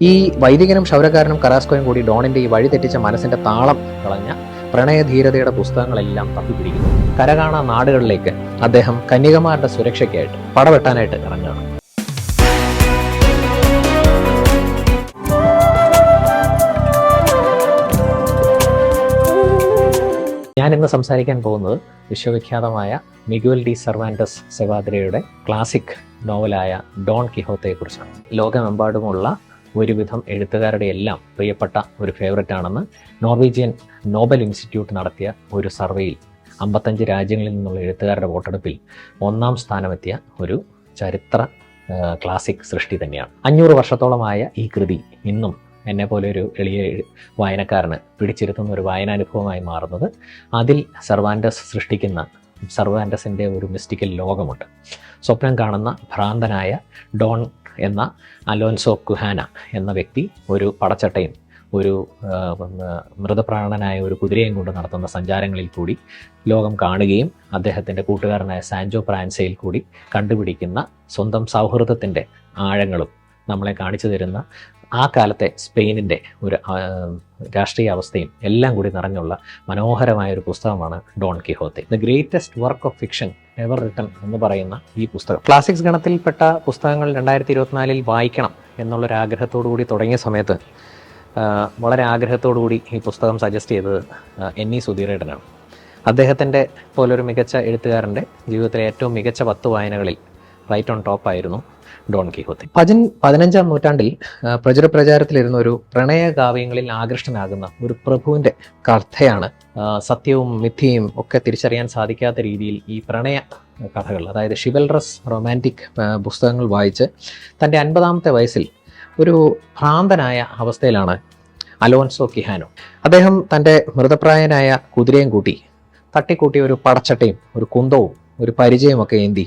ഈ വൈദികനും ക്ഷൗരക്കാരനും കറാസ്കോയും കൂടി ഡോണിന്റെ ഈ വഴി തെറ്റിച്ച മനസ്സിന്റെ താളം കളഞ്ഞ പ്രണയധീരതയുടെ പുസ്തകങ്ങളെല്ലാം തപ്പിപ്പിടിക്കുന്നു. കരകാണ നാടുകളിലേക്ക് അദ്ദേഹം കന്യകമാരുടെ സുരക്ഷയ്ക്കായിട്ട് പടവെട്ടാനായിട്ട് ഇറങ്ങുകയാണ്. ഞാൻ ഇന്ന് സംസാരിക്കാൻ പോകുന്നത് വിശ്വവിഖ്യാതമായ മിഗുവൽ ഡി സെർവാൻഡസ് സെവാദ്രയുടെ ക്ലാസിക് നോവലായ ഡോൺ കിഹോത്തയെക്കുറിച്ചാണ്. ലോകമെമ്പാടുമുള്ള ഒരുവിധം എഴുത്തുകാരുടെ എല്ലാം പ്രിയപ്പെട്ട ഒരു ഫേവററ്റ് ആണെന്ന് നോർവീജിയൻ നോബൽ ഇൻസ്റ്റിറ്റ്യൂട്ട് നടത്തിയ ഒരു സർവേയിൽ അമ്പത്തഞ്ച് രാജ്യങ്ങളിൽ നിന്നുള്ള എഴുത്തുകാരുടെ വോട്ടെടുപ്പിൽ ഒന്നാം സ്ഥാനമെത്തിയ ഒരു ചരിത്ര ക്ലാസിക് സൃഷ്ടി തന്നെയാണ്. അഞ്ഞൂറ് വർഷത്തോളമായ ഈ കൃതി ഇന്നും എന്നെ പോലെ ഒരു എളിയ വായനക്കാരന് പിടിച്ചിരുത്തുന്ന ഒരു വായനാനുഭവമായി മാറുന്നത് അതിൽ സർവാൻഡസ് സൃഷ്ടിക്കുന്ന സർവാൻഡസിന്റെ ഒരു മിസ്റ്റിക്കൽ ലോകമുണ്ട്. സ്വപ്നം കാണുന്ന ഭ്രാന്തനായ ഡോൺ എന്ന അലോൻസോ കുഹാന എന്ന വ്യക്തി ഒരു പടച്ചട്ടയും ഒരു മൃതപ്രാണനായ ഒരു കുതിരയും കൊണ്ട് നടത്തുന്ന സഞ്ചാരങ്ങളിൽ കൂടി ലോകം കാണുകയും അദ്ദേഹത്തിന്റെ കൂട്ടുകാരനായ സാൻജോ പ്രാൻസയിൽ കൂടി കണ്ടുപിടിക്കുന്ന സ്വന്തം സൗഹൃദത്തിന്റെ ആഴങ്ങളും നമ്മളെ കാണിച്ചു തരുന്ന ആ കാലത്തെ സ്പെയിനിന്റെ ഒരു രാഷ്ട്രീയ അവസ്ഥയും എല്ലാം കൂടി നിറഞ്ഞുള്ള മനോഹരമായ ഒരു പുസ്തകമാണ് Don Quixote. The greatest work of fiction ever written എന്ന് പറയുന്ന ഈ പുസ്തകം. ക്ലാസിക്സ് ഗണത്തിൽപ്പെട്ട പുസ്തകങ്ങൾ രണ്ടായിരത്തി ഇരുപത്തിനാലിൽ വായിക്കണം എന്നുള്ളൊരു ആഗ്രഹത്തോടു കൂടി തുടങ്ങിയ സമയത്ത് വളരെ ആഗ്രഹത്തോടു കൂടി ഈ പുസ്തകം സജസ്റ്റ് ചെയ്തത് എൻ ഇ സുധീരേടനാണ് അദ്ദേഹത്തിന്റെ പോലൊരു മികച്ച എഴുത്തുകാരന്റെ ജീവിതത്തിലെ ഏറ്റവും മികച്ച പത്ത് വായനകളിൽ റൈറ്റ് ഓൺ ടോപ്പ് ആയിരുന്നു. Don Quixote. പതിൻ പതിനഞ്ചാം നൂറ്റാണ്ടിൽ പ്രചുര പ്രചാരത്തിലിരുന്ന ഒരു പ്രണയ കാവ്യങ്ങളിൽ ആകൃഷ്ടനാകുന്ന ഒരു പ്രഭുവിന്റെ കഥയാണ് സത്യവും മിഥ്യയും ഒക്കെ തിരിച്ചറിയാൻ സാധിക്കാത്ത രീതിയിൽ ഈ പ്രണയ കഥകൾ അതായത് ഷിവൽറസ് റൊമാന്റിക് പുസ്തകങ്ങൾ വായിച്ച് തന്റെ അൻപതാമത്തെ വയസ്സിൽ ഒരു ഭ്രാന്തനായ അവസ്ഥയിലാണ് അലോൻസോ കിഹാനോ. അദ്ദേഹം തന്റെ മൃതപ്രായനായ കുതിരയും കൂട്ടി തട്ടിക്കൂട്ടിയ ഒരു പടച്ചട്ടയും ഒരു കുന്തവും ഒരു പരിചയമൊക്കെ ഏന്തി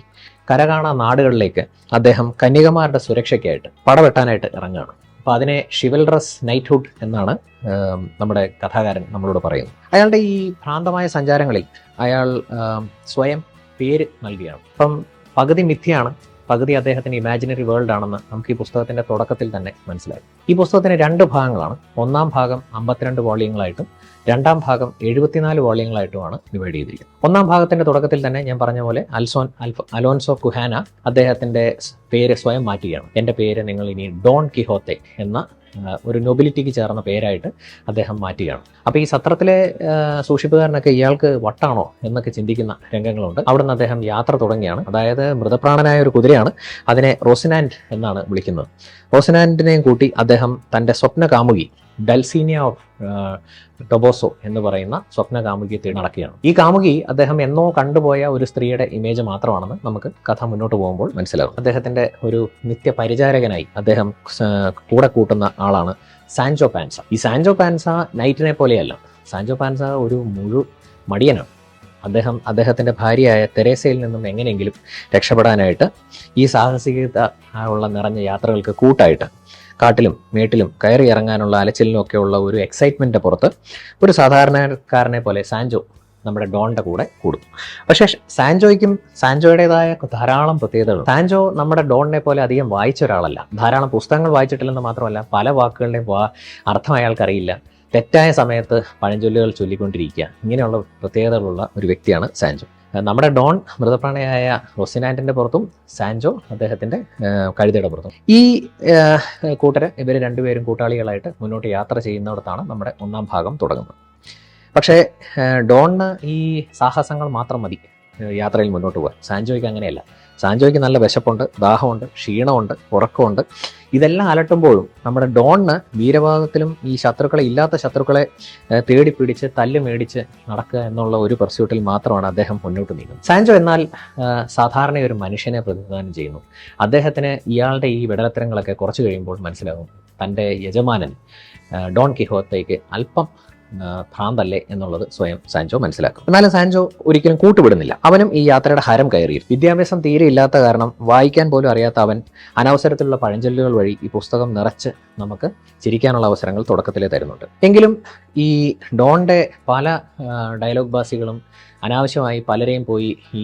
കരകാണ നാടുകളിലേക്ക് അദ്ദേഹം കന്യകമാരുടെ സുരക്ഷയ്ക്കായിട്ട് പടവെട്ടാനായിട്ട് ഇറങ്ങുകയാണ്. അപ്പോൾ അതിനെ ഷിവൽറസ് നൈറ്റ്ഹുഡ് എന്നാണ് നമ്മുടെ കഥാകാരൻ നമ്മളോട് പറയുന്നത്. അയാളുടെ ഈ ഭ്രാന്തമായ സഞ്ചാരങ്ങളിൽ അയാൾ സ്വയം പേര് നൽകുകയാണ് അപ്പം പകുതി മിഥ്യയാണ് പകുതി അദ്ദേഹത്തിന്റെ ഇമാജിനറി വേൾഡ് ആണെന്ന് നമുക്ക് ഈ പുസ്തകത്തിന്റെ തുടക്കത്തിൽ തന്നെ മനസ്സിലായി. ഈ പുസ്തകത്തിന് രണ്ട് ഭാഗങ്ങളാണ്. ഒന്നാം ഭാഗം അമ്പത്തിരണ്ട് വോളിയങ്ങളായിട്ടും രണ്ടാം ഭാഗം എഴുപത്തിനാല് വോളിയങ്ങളായിട്ടുമാണ് ഡിവൈഡ് ചെയ്തിരിക്കുന്നത്. ഒന്നാം ഭാഗത്തിന്റെ തുടക്കത്തിൽ തന്നെ ഞാൻ പറഞ്ഞ പോലെ അൽസോൻ അലോൻസോ കുഹാന അദ്ദേഹത്തിന്റെ പേര് സ്വയം മാറ്റുകയാണ്. എന്റെ പേര് നിങ്ങൾ ഇനി ഡോൺ കിഹോത്തെ എന്ന ഒരു നൊബിലിറ്റിക്ക് ചേർന്ന പേരായിട്ട് അദ്ദേഹം മാറ്റുകയാണ്. അപ്പോൾ ഈ സത്രത്തിലെ സൂക്ഷിപ്പുകാരനൊക്കെ ഇയാൾക്ക് വട്ടാണോ എന്നൊക്കെ ചിന്തിക്കുന്ന രംഗങ്ങളുണ്ട്. അവിടുന്ന് അദ്ദേഹം യാത്ര തുടങ്ങിയാണ് അതായത് മൃതപ്രാണനായ ഒരു കുതിരയാണ് അതിനെ റോസിനാൻഡ് എന്നാണ് വിളിക്കുന്നത്. റോസിനാൻഡിനെയും കൂട്ടി അദ്ദേഹം തന്റെ സ്വപ്ന കാമുകി ഡൽസീനിയ ഓഫ് ടൊബോസോ എന്ന് പറയുന്ന സ്വപ്ന കാമുകിയെ നടക്കുകയാണ്. ഈ കാമുകി അദ്ദേഹം എന്നോ കണ്ടുപോയ ഒരു സ്ത്രീയുടെ ഇമേജ് മാത്രമാണെന്ന് നമുക്ക് കഥ മുന്നോട്ട് പോകുമ്പോൾ മനസ്സിലാകും. അദ്ദേഹത്തിന്റെ ഒരു നിത്യ പരിചാരകനായി അദ്ദേഹം കൂടെ കൂട്ടുന്ന ആളാണ് സാൻജോ പാൻസ. ഈ സാൻജോ പാൻസ നൈറ്റിനെ പോലെയല്ല. സാൻജോ പാൻസ ഒരു മുഴു മടിയനാണ്. അദ്ദേഹം അദ്ദേഹത്തിന്റെ ഭാര്യയായ തെരേസയിൽ നിന്നും എങ്ങനെയെങ്കിലും രക്ഷപ്പെടാനായിട്ട് ഈ സാഹസികത ഉള്ള നിറഞ്ഞ യാത്രകൾക്ക് കൂട്ടായിട്ട് കാട്ടിലും മേട്ടിലും കയറി ഇറങ്ങാനുള്ള അലച്ചിലിനും ഒക്കെയുള്ള ഒരു എക്സൈറ്റ്മെന്റിന്റെ പുറത്ത് ഒരു സാധാരണക്കാരനെ പോലെ സാൻജോ നമ്മുടെ ഡോണിന്റെ കൂടെ കൂടും. പക്ഷേ സാൻജോയ്ക്കും സാൻജോയുടേതായ ധാരാളം പ്രത്യേകതകൾ സാൻജോ നമ്മുടെ ഡോണിനെ പോലെ അധികം വായിച്ച ഒരാളല്ല. ധാരാളം പുസ്തകങ്ങൾ വായിച്ചിട്ടില്ലെന്ന് മാത്രമല്ല പല വാക്കുകളുടെയും അർത്ഥം അയാൾക്കറിയില്ല. തെറ്റായ സമയത്ത് പഴഞ്ചൊല്ലുകൾ ചൊല്ലിക്കൊണ്ടിരിക്കുക. ഇങ്ങനെയുള്ള പ്രത്യേകതകളുള്ള ഒരു വ്യക്തിയാണ് സാൻജോ. നമ്മുടെ ഡോൺ മൃതപ്രാണിയായ റൊസിനാന്റിന്റെ പുറത്തും സാൻജോ അദ്ദേഹത്തിന്റെ കഴുതയുടെ പുറത്തും. ഈ കൂട്ടര് ഇവർ രണ്ടുപേരും കൂട്ടാളികളായിട്ട് മുന്നോട്ട് യാത്ര ചെയ്യുന്നിടത്താണ് നമ്മുടെ ഒന്നാം ഭാഗം തുടങ്ങുന്നത്. പക്ഷേ ഡോണിന് ഈ സാഹസങ്ങൾ മാത്രം മതി യാത്രയിൽ മുന്നോട്ട് പോകാൻ. സാൻജോയ്ക്ക് അങ്ങനെയല്ല. സാൻജോയ്ക്ക് നല്ല വിശപ്പുണ്ട് ദാഹമുണ്ട് ക്ഷീണമുണ്ട് ഉറക്കമുണ്ട്. ഇതെല്ലാം അലട്ടുമ്പോഴും നമ്മുടെ ഡോണിന് വീരഭാഗത്തിലും ഈ ശത്രുക്കളെ ഇല്ലാത്ത ശത്രുക്കളെ തേടി പിടിച്ച് തല്ല് മേടിച്ച് നടക്കുക എന്നുള്ള ഒരു പെർസ്യൂട്ടിൽ മാത്രമാണ് അദ്ദേഹം മുന്നോട്ട് നീങ്ങുന്നത്. സാൻജോ എന്നാൽ സാധാരണ ഒരു മനുഷ്യനെ പ്രതിനിധാനം ചെയ്യുന്നു. അദ്ദേഹത്തിന് ഇയാളുടെ ഈ വിടലത്തരങ്ങളൊക്കെ കുറച്ച് കഴിയുമ്പോൾ മനസ്സിലാകും. തന്റെ യജമാനൻ ഡോൺ കിഹോത്തേക്ക് അല്പം ഭ്രാന്തല്ലേ എന്നുള്ളത് സ്വയം സാൻജോ മനസ്സിലാക്കും. എന്നാലും സാൻജോ ഒരിക്കലും കൂട്ടുവിടുന്നില്ല. അവനും ഈ യാത്രയുടെ ഹരം കയറി. വിദ്യാഭ്യാസം തീരെ ഇല്ലാത്ത കാരണം വായിക്കാൻ പോലും അറിയാത്ത അവൻ അനവസരത്തിലുള്ള പഴഞ്ചൊല്ലുകൾ വഴി ഈ പുസ്തകം നിറച്ച് നമുക്ക് ചിരിക്കാനുള്ള അവസരങ്ങൾ തുടക്കത്തിലേ തരുന്നുണ്ട്. എങ്കിലും ഈ ഡോണിന്റെ പല ഡയലോഗ് ബാസികളും അനാവശ്യമായി പലരെയും പോയി ഈ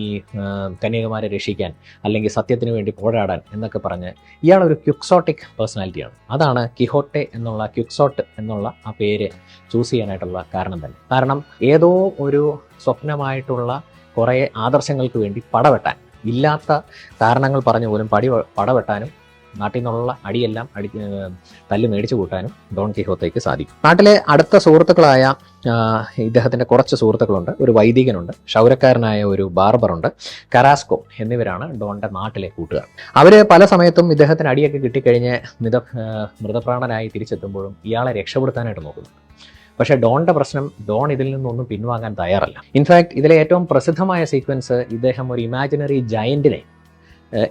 കന്യകമാരെ രക്ഷിക്കാൻ അല്ലെങ്കിൽ സത്യത്തിന് വേണ്ടി പോരാടാൻ എന്നൊക്കെ പറഞ്ഞ് ഇയാളൊരു ക്യുക്സോട്ടിക് പേഴ്സണാലിറ്റിയാണ്. അതാണ് കിഹോട്ടെ എന്നുള്ള ക്യുക്സോട്ട് എന്നുള്ള ആ പേര് ചൂസ് ചെയ്യാനായിട്ടുള്ള കാരണം തന്നെ. കാരണം ഏതോ ഒരു സ്വപ്നമായിട്ടുള്ള കുറേ ആദർശങ്ങൾക്ക് വേണ്ടി പടവെട്ടാൻ ഇല്ലാത്ത കാരണങ്ങൾ പറഞ്ഞു പോലും പടി പടവെട്ടാനും നാട്ടിൽ നിന്നുള്ള അടിയെല്ലാം അടി തല്ല് മേടിച്ചു കൂട്ടാനും ഡോൺ കിഹോത്തേക്ക് സാധിക്കും. നാട്ടിലെ അടുത്ത സുഹൃത്തുക്കളായ ഇദ്ദേഹത്തിന്റെ കുറച്ച് സുഹൃത്തുക്കളുണ്ട്. ഒരു വൈദികനുണ്ട് ക്ഷൗരക്കാരനായ ഒരു ബാർബറുണ്ട് കരാസ്കോ എന്നിവരാണ് ഡോണിന്റെ നാട്ടിലെ കൂട്ടുകാർ. അവർ പല സമയത്തും ഇദ്ദേഹത്തിന് അടിയൊക്കെ കിട്ടിക്കഴിഞ്ഞ് മിത മൃതപ്രാണനായി തിരിച്ചെത്തുമ്പോഴും ഇയാളെ രക്ഷപ്പെടുത്താനായിട്ട് നോക്കുന്നു. പക്ഷേ ഡോണിന്റെ പ്രശ്നം ഡോൺ ഇതിൽ നിന്നൊന്നും പിൻവാങ്ങാൻ തയ്യാറല്ല. ഇൻഫാക്ട് ഇതിലെ ഏറ്റവും പ്രസിദ്ധമായ സീക്വൻസ് ഇദ്ദേഹം ഒരു ഇമാജിനറി ഏഹ്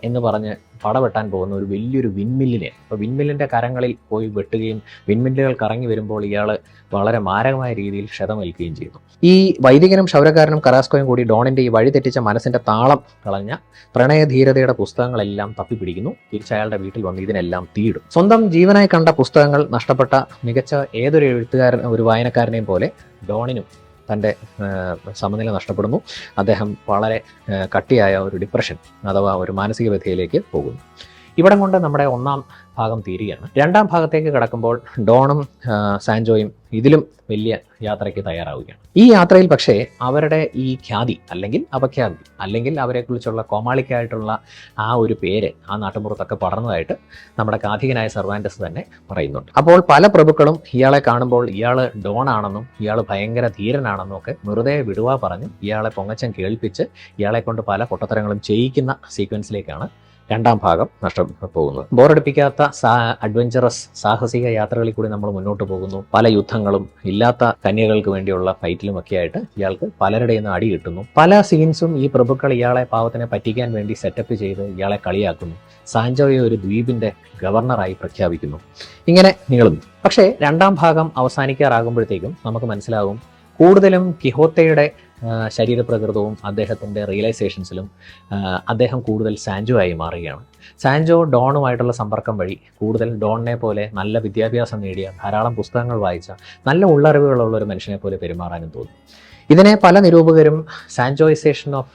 എന്ന് പറഞ്ഞ് പടവെട്ടാൻ പോകുന്ന ഒരു വലിയൊരു വിൻമില്ലിനെ അപ്പോൾ വിൻമില്ലിന്റെ കരങ്ങളിൽ പോയി വെട്ടുകയും വിൻമില്ലുകൾ കറങ്ങി വരുമ്പോൾ ഇയാൾ വളരെ മാരകമായ രീതിയിൽ ക്ഷതമേൽക്കുകയും ചെയ്യുന്നു. ഈ വൈദികനും ക്ഷൗരക്കാരനും കറാസ്കോയും കൂടി ഡോണിന്റെ ഈ വഴി തെറ്റിച്ച മനസ്സിന്റെ താളം കളഞ്ഞ പ്രണയധീരതയുടെ പുസ്തകങ്ങളെല്ലാം തപ്പിപ്പിടിക്കുന്നു. തിരിച്ചയാളുടെ വീട്ടിൽ വന്ന് ഇതിനെല്ലാം തീയിടും. സ്വന്തം ജീവനായി കണ്ട പുസ്തകങ്ങൾ നഷ്ടപ്പെട്ട മികച്ച ഏതൊരു എഴുത്തുകാരൻ ഒരു വായനക്കാരനെയും പോലെ ഡോണിനും തന്റെ സമനില നഷ്ടപ്പെടുന്നു. അദ്ദേഹം വളരെ കട്ടിയായ ഒരു ഡിപ്രഷൻ അഥവാ ഒരു മാനസിക വ്യഥയിലേക്ക് പോകുന്നു. ഇവിടം കൊണ്ട് നമ്മുടെ ഒന്നാം ഭാഗം തീരുകയാണ്. രണ്ടാം ഭാഗത്തേക്ക് കടക്കുമ്പോൾ ഡോണും സാൻജോയും ഇതിലും വലിയ യാത്രയ്ക്ക് തയ്യാറാവുകയാണ്. ഈ യാത്രയിൽ പക്ഷേ അവരുടെ ഈ ഖ്യാതി അല്ലെങ്കിൽ അപഖ്യാതി അല്ലെങ്കിൽ അവരെക്കുറിച്ചുള്ള കോമാളിക്കായിട്ടുള്ള ആ ഒരു പേര് ആ നാട്ടുമ്പുറത്തൊക്കെ പടർന്നതായിട്ട് നമ്മുടെ കാഥികനായ സർവാൻഡസ് തന്നെ പറയുന്നുണ്ട്. അപ്പോൾ പല പ്രഭുക്കളും ഇയാളെ കാണുമ്പോൾ ഇയാൾ ഡോണാണെന്നും ഇയാൾ ഭയങ്കര ധീരനാണെന്നും ഒക്കെ വെറുതെ വിടുവാ പറഞ്ഞ് ഇയാളെ പൊങ്ങച്ചം കേൾപ്പിച്ച് ഇയാളെ കൊണ്ട് പല പൊട്ടത്തരങ്ങളും ചെയ്യിക്കുന്ന സീക്വൻസിലേക്കാണ് രണ്ടാം ഭാഗം നഷ്ടപ്പെടുന്നത് ബോറടിപ്പിക്കാത്ത സാ അഡ്വഞ്ചറസ് സാഹസിക യാത്രകളിൽ കൂടി നമ്മൾ മുന്നോട്ട് പോകുന്നു. പല യുദ്ധങ്ങളും ഇല്ലാത്ത കന്യകൾക്ക് വേണ്ടിയുള്ള ഫൈറ്റിലും ഒക്കെ ആയിട്ട് ഇയാൾക്ക് പലരുടെ നിന്ന് അടി കിട്ടുന്നു. പല സീൻസും ഈ പ്രഭുക്കൾ ഇയാളെ പാവത്തിനെ പറ്റിക്കാൻ വേണ്ടി സെറ്റപ്പ് ചെയ്ത് ഇയാളെ കളിയാക്കുന്നു. സാഞ്ചോയെ ഒരു ദ്വീപിന്റെ ഗവർണറായി പ്രഖ്യാപിക്കുന്നു. ഇങ്ങനെ നീളുന്നു. പക്ഷേ രണ്ടാം ഭാഗം അവസാനിക്കാറാകുമ്പോഴത്തേക്കും നമുക്ക് മനസ്സിലാകും കൂടുതലും കിഹോത്തയുടെ ശരീരപ്രകൃതവും അദ്ദേഹത്തിന്റെ റിയലൈസേഷൻസിലും അദ്ദേഹം കൂടുതൽ സാൻജോ ആയി മാറുകയാണ്. സാൻജോ ഡോണുമായിട്ടുള്ള സമ്പർക്കം വഴി കൂടുതൽ ഡോണിനെ പോലെ നല്ല വിദ്യാഭ്യാസം നേടിയ ധാരാളം പുസ്തകങ്ങൾ വായിച്ച നല്ല ഉള്ളറിവുകളുള്ള ഒരു മനുഷ്യനെ പോലെ പെരുമാറാനും തോന്നും. ഇതിനെ പല നിരൂപകരും സാൻജോയിസേഷൻ ഓഫ്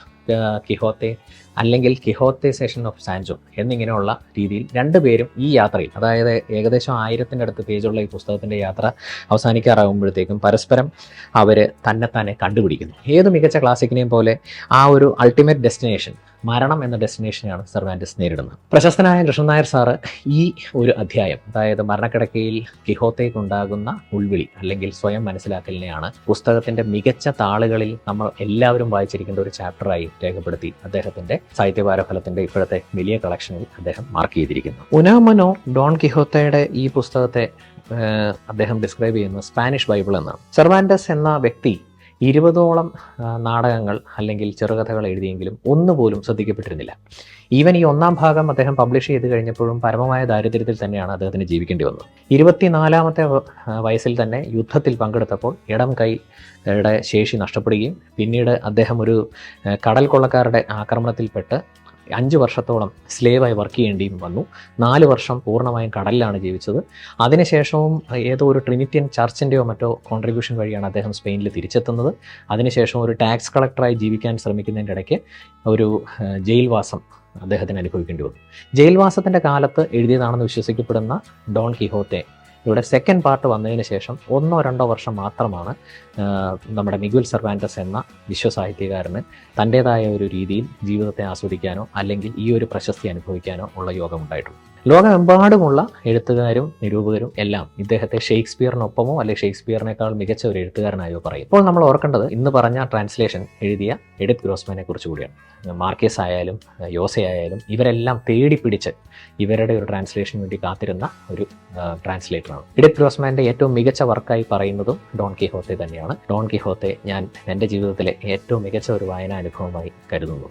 കിഹോത്തെ അല്ലെങ്കിൽ കിഹോത്തേസേഷൻ ഓഫ് സാൻജോ എന്നിങ്ങനെയുള്ള രീതിയിൽ രണ്ടുപേരും ഈ യാത്രയിൽ അതായത് ഏകദേശം ആയിരത്തിന്റെ അടുത്ത് പേജുള്ള ഈ പുസ്തകത്തിന്റെ യാത്ര അവസാനിക്കാറാകുമ്പോഴത്തേക്കും പരസ്പരം അവർ തന്നെത്താനെ കണ്ടുപിടിക്കുന്നു. ഏത് മികച്ച ക്ലാസിക്കിനെയും പോലെ ആ ഒരു അൾട്ടിമേറ്റ് ഡെസ്റ്റിനേഷൻ മരണം എന്ന ഡെസ്റ്റിനേഷനെയാണ് സെർവാന്റസ് നേരിടുന്നത്. പ്രശസ്തനായ കൃഷ്ണൻ നായർ സാറ് ഈ ഒരു അധ്യായം അതായത് മരണക്കിടക്കയിൽ കിഹോത്തേക്കുണ്ടാകുന്ന ഉൾവിളി അല്ലെങ്കിൽ സ്വയം മനസ്സിലാക്കലിനെയാണ് പുസ്തകത്തിന്റെ മികച്ച താളുകളിൽ നമ്മൾ എല്ലാവരും വായിച്ചിരിക്കേണ്ട ഒരു ചാപ്റ്ററായി രേഖപ്പെടുത്തി അദ്ദേഹത്തിന്റെ സാഹിത്യപാരഫലത്തിന്റെ ഇപ്പോഴത്തെ വലിയ കളക്ഷനിൽ അദ്ദേഹം മാർക്ക് ചെയ്തിരിക്കുന്നു. ഉനാമനോ ഡോൺ കിഹോത്തയുടെ ഈ പുസ്തകത്തെ അദ്ദേഹം ഡിസ്ക്രൈബ് ചെയ്യുന്നത് സ്പാനിഷ് ബൈബിൾ എന്നാണ്. സെർവാൻഡസ് എന്ന വ്യക്തി ഇരുപതോളം നാടകങ്ങൾ അല്ലെങ്കിൽ ചെറുകഥകൾ എഴുതിയെങ്കിലും ഒന്നുപോലും ശ്രദ്ധിക്കപ്പെട്ടിരുന്നില്ല. ഈവൻ ഈ ഒന്നാം ഭാഗം അദ്ദേഹം പബ്ലിഷ് ചെയ്ത് കഴിഞ്ഞപ്പോഴും പരമമായ ദാരിദ്ര്യത്തിൽ തന്നെയാണ് അദ്ദേഹത്തിന് ജീവിക്കേണ്ടി വന്നത്. ഇരുപത്തിനാലാമത്തെ വയസ്സിൽ തന്നെ യുദ്ധത്തിൽ പങ്കെടുത്തപ്പോൾ ഇടം കൈയുടെ ശേഷി നഷ്ടപ്പെടുകയും പിന്നീട് അദ്ദേഹം ഒരു കടൽ കൊള്ളക്കാരുടെ ആക്രമണത്തിൽപ്പെട്ട് അഞ്ച് വർഷത്തോളം സ്ലേവായി വർക്ക് ചെയ്യേണ്ടിയും വന്നു. നാല് വർഷം പൂർണമായും കടലിലാണ് ജീവിച്ചത്. അതിനുശേഷവും ഏതോ ഒരു ട്രിനിറ്റിയൻ ചർച്ചിന്റെയോ മറ്റോ കോൺട്രിബ്യൂഷൻ വഴിയാണ് അദ്ദേഹം സ്പെയിനിൽ തിരിച്ചെത്തുന്നത്. അതിനുശേഷം ഒരു ടാക്സ് കളക്ടറായി ജീവിക്കാൻ ശ്രമിക്കുന്നതിന്റെ ഇടയ്ക്ക് ഒരു ജയിൽവാസം അദ്ദേഹത്തിന് അനുഭവിക്കേണ്ടി വന്നു. ജയിൽവാസത്തിന്റെ കാലത്ത് എഴുതിയതാണെന്ന് വിശ്വസിക്കപ്പെടുന്ന ഡോൺ കിഹോത്തെ ഇവിടെ സെക്കൻഡ് പാർട്ട് വന്നതിന് ശേഷം ഒന്നോ രണ്ടോ വർഷം മാത്രമാണ് നമ്മുടെ മിഗുൽ സെർവാന്റസ് എന്ന വിശ്വസാഹിത്യകാരന് തന്റേതായ ഒരു രീതിയിൽ ജീവിതത്തെ ആസ്വദിക്കാനോ അല്ലെങ്കിൽ ഈ ഒരു പ്രശസ്തി അനുഭവിക്കാനോ ഉള്ള യോഗം യോഗമുണ്ടായിട്ടുള്ളൂ ലോകമെമ്പാടുമുള്ള എഴുത്തുകാരും നിരൂപകരും എല്ലാം ഇദ്ദേഹത്തെ ഷേക്സ്പിയറിനൊപ്പമോ അല്ലെങ്കിൽ ഷേക്സ്പിയറിനേക്കാൾ മികച്ച ഒരു എഴുത്തുകാരനായോ പറയും. ഇപ്പോൾ നമ്മൾ ഓർക്കേണ്ടത് ഇന്ന് പറഞ്ഞ ട്രാൻസ്ലേഷൻ എഴുതിയ എഡിത് ഗ്രോസ്മാനെ കുറിച്ച് കൂടിയാണ്. മാർക്കേസ് ആയാലും യോസെ ആയാലും ഇവരെല്ലാം തേടി പിടിച്ച് ഇവരുടെ ഒരു ട്രാൻസ്ലേഷന് വേണ്ടി കാത്തിരുന്ന ഒരു ട്രാൻസ്ലേറ്ററാണ്. എഡിത് ഗ്രോസ്മാന്റെ ഏറ്റവും മികച്ച വർക്കായി പറയുന്നതും ഡോൺ കിഹോത്തെ തന്നെയാണ്. ഡോൺ കിഹോത്തെ ഞാൻ എന്റെ ജീവിതത്തിലെ ഏറ്റവും മികച്ച ഒരു വായനാ അനുഭവമായി കരുതുന്നു.